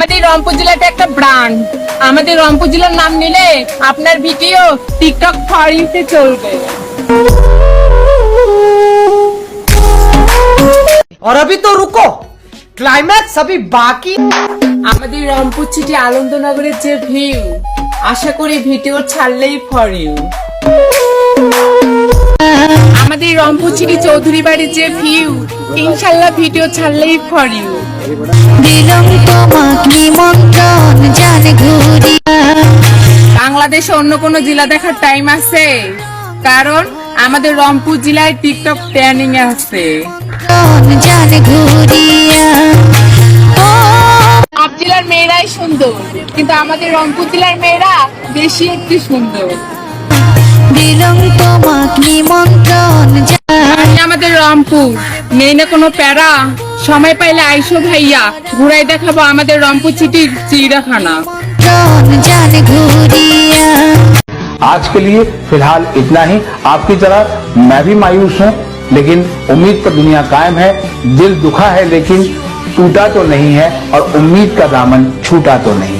আমাদের রংপুর জেলাটা একটা ব্র্যান্ড আমাদের রংপুর জেলার নাম নিলে আপনার ভিডিও টিকটক ফরিতে চলবে और अभी तो रुको क्लाइमैक्स अभी बाकी আমাদের রংপুর সিটি আনন্দনগরের যে ভিউ আশা করি ভিডিও ছাড়লেই for you Rangpur city Chowdhury বাড়ির যে ভিউ ইনশাল্লাহ ভিডিও ছাড়লেই ফর ইউ দিলাম তোমাক নিমন্ত্রণ জান ঘুরিয়া বাংলাদেশে অন্য কোনো জেলা দেখার টাইম আছে? কারণ আমাদের রংপুর জেলায় টিকটক ট্রেনিং আছে। জান ঘুরিয়া ও সব জেলার মেয়েরাই সুন্দর কিন্তু আমাদের রংপুর জেলার মেয়েরা বেশি একটু সুন্দর। দিলাম তোমাক নিমন্ত্রণ রংপুর নেই না কোনো প্যারা সময় পাইলে আইসো ভাইয়া ঘুরাই দেখাবো আমাদের রংপুর সিটির চিড়িয়াখানা জান জান ঘুরিয়া आज के लिए फिलहाल इतना ही आपकी तरह मैं भी मायूस हूँ लेकिन उम्मीद पर दुनिया कायम है दिल दुखा है लेकिन टूटा तो नहीं है और उम्मीद का दामन छूटा तो नहीं है